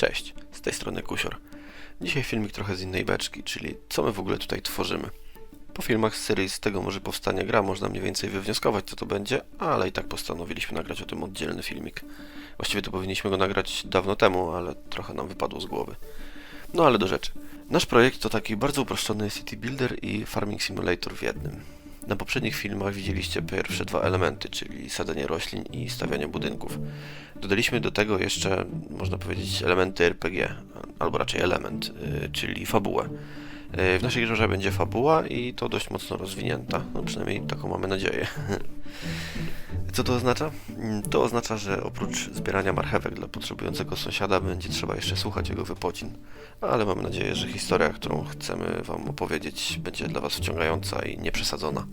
Cześć, z tej strony Kusior. Dzisiaj filmik trochę z innej beczki, czyli co my w ogóle tutaj tworzymy. Po filmach z serii z tego może powstanie gra, można mniej więcej wywnioskować co to będzie, ale i tak postanowiliśmy nagrać o tym oddzielny filmik. Właściwie to powinniśmy go nagrać dawno temu, ale trochę nam wypadło z głowy. No ale do rzeczy. Nasz projekt to taki bardzo uproszczony City Builder i Farming Simulator w jednym. Na poprzednich filmach widzieliście pierwsze dwa elementy, czyli sadzenie roślin i stawianie budynków. Dodaliśmy do tego jeszcze, można powiedzieć, elementy RPG, albo raczej element, y, czyli fabułę. Y, W naszej grze będzie fabuła i to dość mocno rozwinięta, no przynajmniej taką mamy nadzieję. Co to oznacza? Mm, To oznacza, że oprócz zbierania marchewek dla potrzebującego sąsiada będzie trzeba jeszcze słuchać jego wypocin. Ale mam nadzieję, że historia, którą chcemy Wam opowiedzieć, będzie dla Was wciągająca i nieprzesadzona.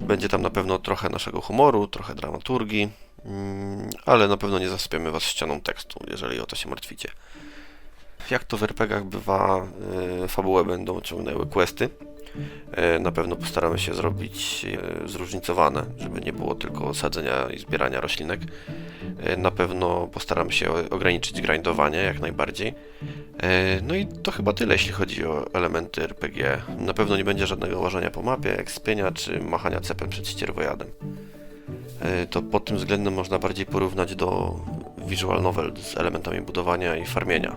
Będzie tam na pewno trochę naszego humoru, trochę dramaturgii, mm, ale na pewno nie zasypiemy Was ścianą tekstu, jeżeli o to się martwicie. Jak to w RPGach bywa, y, fabułę będą ciągnęły questy. Y, Na pewno postaramy się zrobić y, zróżnicowane, żeby nie było tylko sadzenia i zbierania roślinek. Y, Na pewno postaramy się ograniczyć grindowanie jak najbardziej. No i to chyba tyle, jeśli chodzi o elementy RPG. Na pewno nie będzie żadnego łażenia po mapie, ekspienia czy machania cepem przed ścierwojadem. To pod tym względem można bardziej porównać do visual novel z elementami budowania i farmienia.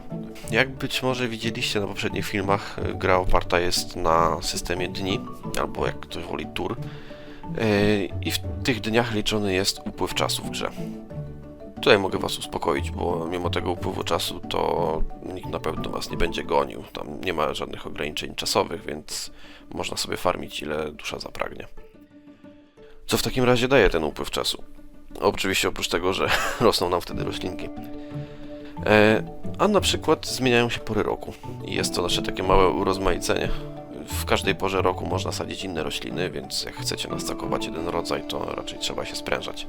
Jak być może widzieliście na poprzednich filmach, y, gra oparta jest na systemie dni, albo jak ktoś woli tur. Y, I w tych dniach liczony jest upływ czasu w grze. Tutaj mogę Was uspokoić, bo mimo tego upływu czasu to nikt na pewno Was nie będzie gonił. Tam nie ma żadnych ograniczeń czasowych, więc można sobie farmić ile dusza zapragnie. Co w takim razie daje ten upływ czasu? Oczywiście oprócz tego, że rosną nam wtedy roślinki. E, a na przykład zmieniają się pory roku. Jest to nasze takie małe urozmaicenie. W każdej porze roku można sadzić inne rośliny, więc jak chcecie nastakować jeden rodzaj, to raczej trzeba się sprężać.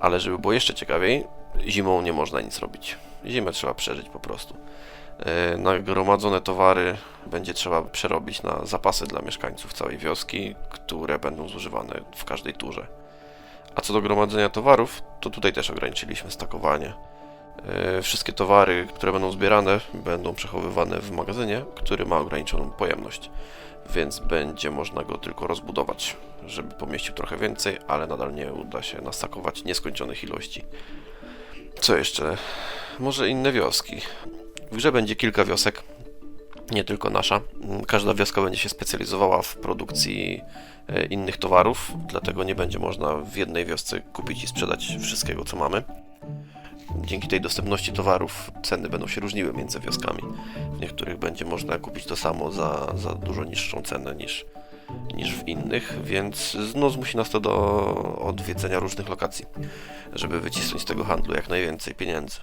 Ale żeby było jeszcze ciekawiej, zimą nie można nic robić. Zimę trzeba przeżyć po prostu. E, Nagromadzone towary będzie trzeba przerobić na zapasy dla mieszkańców całej wioski, które będą zużywane w każdej turze. A co do gromadzenia towarów, to tutaj też ograniczyliśmy stakowanie. E, Wszystkie towary, które będą zbierane, będą przechowywane w magazynie, który ma ograniczoną pojemność, więc będzie można go tylko rozbudować, żeby pomieścił trochę więcej, ale nadal nie uda się nastakować nieskończonych ilości. Co jeszcze? Może inne wioski. W grze będzie kilka wiosek, nie tylko nasza. Każda wioska będzie się specjalizowała w produkcji e, innych towarów, dlatego nie będzie można w jednej wiosce kupić i sprzedać wszystkiego, co mamy. Dzięki tej dostępności towarów ceny będą się różniły między wioskami. W niektórych będzie można kupić to samo za, za dużo niższą cenę niż, niż w innych, więc no, zmusi nas to do odwiedzenia różnych lokacji, żeby wycisnąć z tego handlu jak najwięcej pieniędzy.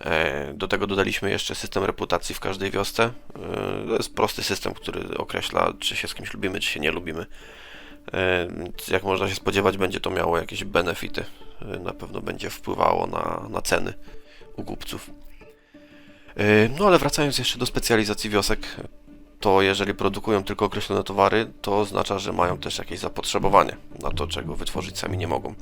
E, Do tego dodaliśmy jeszcze system reputacji w każdej wiosce. E, To jest prosty system, który określa, czy się z kimś lubimy, czy się nie lubimy. Jak można się spodziewać, będzie to miało jakieś benefity. E, Na pewno będzie wpływało na, na ceny u kupców. E, No ale wracając jeszcze do specjalizacji wiosek, to jeżeli produkują tylko określone towary, to oznacza, że mają też jakieś zapotrzebowanie na to, czego wytworzyć sami nie mogą.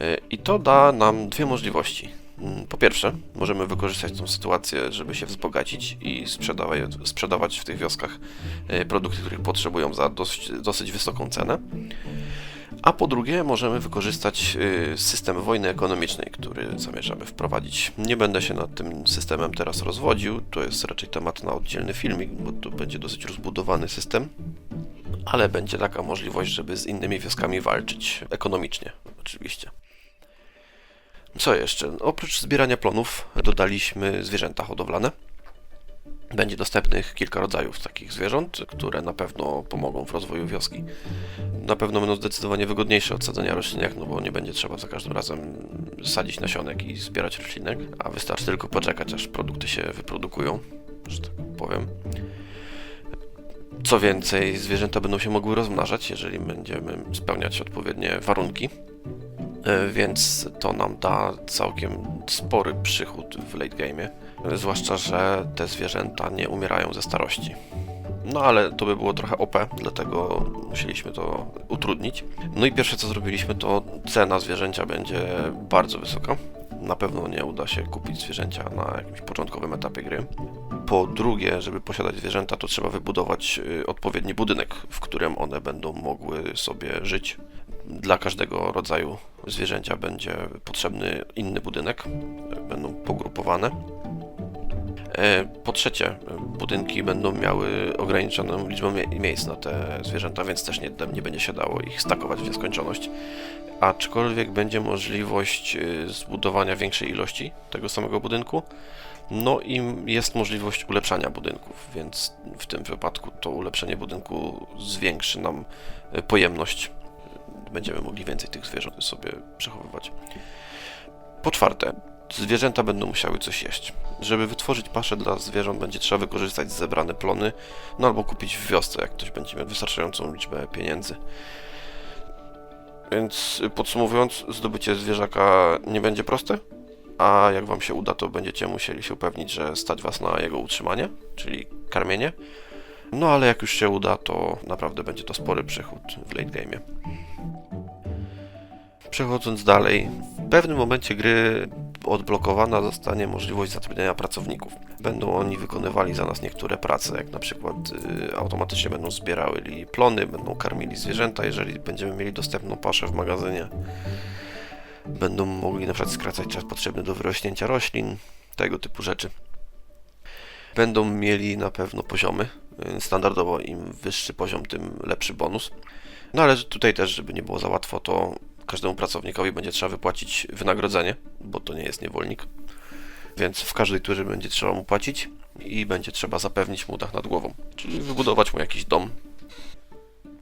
E, I to da nam dwie możliwości. Mm, Po pierwsze, możemy wykorzystać tą sytuację, żeby się wzbogacić i sprzedawać, sprzedawać w tych wioskach e, produkty, których potrzebują za dosyć, dosyć wysoką cenę. A po drugie, możemy wykorzystać e, system wojny ekonomicznej, który zamierzamy wprowadzić. Nie będę się nad tym systemem teraz rozwodził, to jest raczej temat na oddzielny filmik, bo to będzie dosyć rozbudowany system, ale będzie taka możliwość, żeby z innymi wioskami walczyć ekonomicznie, oczywiście. Co jeszcze? Oprócz zbierania plonów dodaliśmy zwierzęta hodowlane. Będzie dostępnych kilka rodzajów takich zwierząt, które na pewno pomogą w rozwoju wioski. Na pewno będą zdecydowanie wygodniejsze od sadzenia roślinek, no bo nie będzie trzeba za każdym razem sadzić nasionek i zbierać roślinek, a wystarczy tylko poczekać, aż produkty się wyprodukują, że tak powiem. Co więcej, zwierzęta będą się mogły rozmnażać, jeżeli będziemy spełniać odpowiednie warunki. E, więc to nam da całkiem spory przychód w late game. Zwłaszcza, że te zwierzęta nie umierają ze starości. No ale to by było trochę OP, dlatego musieliśmy to utrudnić. No i pierwsze co zrobiliśmy, to cena zwierzęcia będzie bardzo wysoka. Na pewno nie uda się kupić zwierzęcia na jakimś początkowym etapie gry. Po drugie, żeby posiadać zwierzęta, to trzeba wybudować y, odpowiedni budynek, w którym one będą mogły sobie żyć. Dla każdego rodzaju zwierzęcia będzie potrzebny inny budynek, będą pogrupowane. E, Po trzecie, budynki będą miały ograniczoną liczbę mie- miejsc na te zwierzęta, więc też nie, nie będzie się dało ich stakować w nieskończoność. Aczkolwiek będzie możliwość y, zbudowania większej ilości tego samego budynku. No i jest możliwość ulepszania budynków, więc w tym wypadku to ulepszenie budynku zwiększy nam y, pojemność. Będziemy mogli więcej tych zwierząt sobie przechowywać. Po czwarte, zwierzęta będą musiały coś jeść. Żeby wytworzyć paszę dla zwierząt, będzie trzeba wykorzystać zebrane plony, no albo kupić w wiosce, jak ktoś będzie miał wystarczającą liczbę pieniędzy. Więc y, podsumowując, zdobycie zwierzaka nie będzie proste, a jak wam się uda, to będziecie musieli się upewnić, że stać was na jego utrzymanie, czyli karmienie. No ale jak już się uda, to naprawdę będzie to spory przychód w late game'ie. Przechodząc dalej, w pewnym momencie gry odblokowana zostanie możliwość zatrudniania pracowników. Będą oni wykonywali za nas niektóre prace, jak na przykład y, automatycznie będą zbierali plony, będą karmili zwierzęta, jeżeli będziemy mieli dostępną paszę w magazynie. Będą mogli na przykład skracać czas potrzebny do wyrośnięcia roślin, tego typu rzeczy. Będą mieli na pewno poziomy. y, Standardowo im wyższy poziom, tym lepszy bonus. No ale tutaj też, żeby nie było za łatwo, to każdemu pracownikowi będzie trzeba wypłacić wynagrodzenie, bo to nie jest niewolnik. Więc w każdej turze będzie trzeba mu płacić i będzie trzeba zapewnić mu dach nad głową, czyli wybudować mu jakiś dom.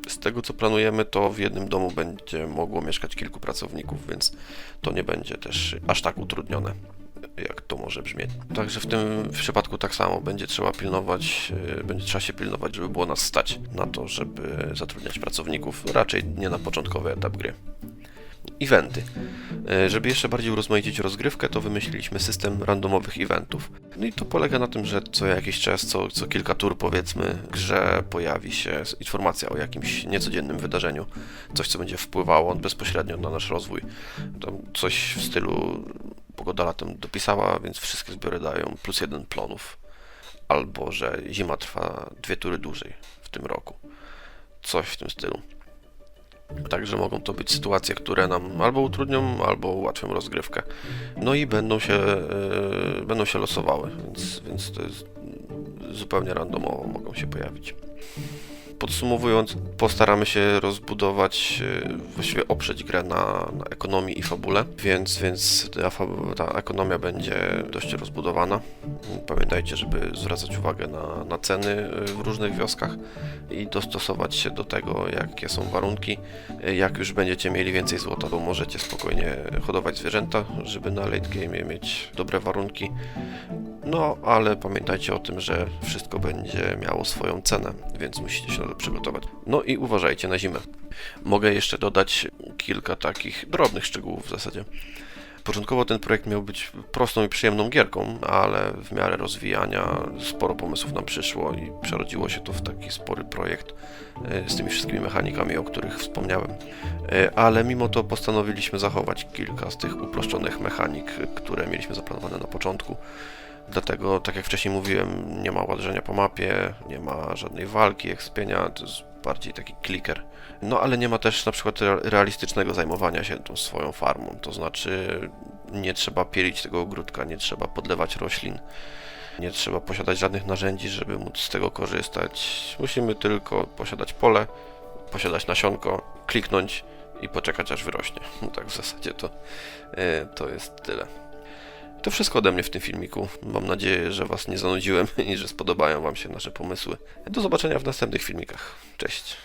Z tego co planujemy, to w jednym domu będzie mogło mieszkać kilku pracowników, więc to nie będzie też aż tak utrudnione, jak to może brzmieć. Także w tym przypadku tak samo będzie trzeba pilnować, yy, będzie trzeba się pilnować, żeby było nas stać na to, żeby zatrudniać pracowników, raczej nie na początkowy etap gry. Eventy. E, Żeby jeszcze bardziej urozmaicić rozgrywkę, to wymyśliliśmy system randomowych eventów. No i to polega na tym, że co jakiś czas, co, co kilka tur powiedzmy, grze pojawi się informacja o jakimś niecodziennym wydarzeniu. Coś, co będzie wpływało bezpośrednio na nasz rozwój. Tam coś w stylu pogoda latem dopisała, więc wszystkie zbiory dają plus jeden plonów. Albo, że zima trwa dwie tury dłużej w tym roku. Coś w tym stylu. Także mogą to być sytuacje, które nam albo utrudnią, albo ułatwią rozgrywkę. No i będą się, yy, będą się losowały, więc, więc to jest zupełnie randomowo mogą się pojawić. Podsumowując, postaramy się rozbudować, yy, właściwie oprzeć grę na, na ekonomii i fabule, więc, więc ta, ta ekonomia będzie dość rozbudowana. Pamiętajcie, żeby zwracać uwagę na, na ceny yy, w różnych wioskach i dostosować się do tego, jakie są warunki. Jak już będziecie mieli więcej złota, to możecie spokojnie hodować zwierzęta, żeby na late game mieć dobre warunki. No, ale pamiętajcie o tym, że wszystko będzie miało swoją cenę, więc musicie się przygotować. No i uważajcie na zimę. Mogę jeszcze dodać kilka takich drobnych szczegółów w zasadzie. Początkowo ten projekt miał być prostą i przyjemną gierką, ale w miarę rozwijania sporo pomysłów nam przyszło i przerodziło się to w taki spory projekt e, z tymi wszystkimi mechanikami, o których wspomniałem. E, Ale mimo to postanowiliśmy zachować kilka z tych uproszczonych mechanik, które mieliśmy zaplanowane na początku. Dlatego, tak jak wcześniej mówiłem, nie ma łażenia po mapie, nie ma żadnej walki, ekspienia, to jest bardziej taki kliker. No ale nie ma też na przykład re- realistycznego zajmowania się tą swoją farmą, to znaczy nie trzeba pielić tego ogródka, nie trzeba podlewać roślin, nie trzeba posiadać żadnych narzędzi, żeby móc z tego korzystać. Musimy tylko posiadać pole, posiadać nasionko, kliknąć i poczekać aż wyrośnie. No tak w zasadzie to, e, to jest tyle. To wszystko ode mnie w tym filmiku. Mam nadzieję, że Was nie zanudziłem i że spodobają Wam się nasze pomysły. Do zobaczenia w następnych filmikach. Cześć.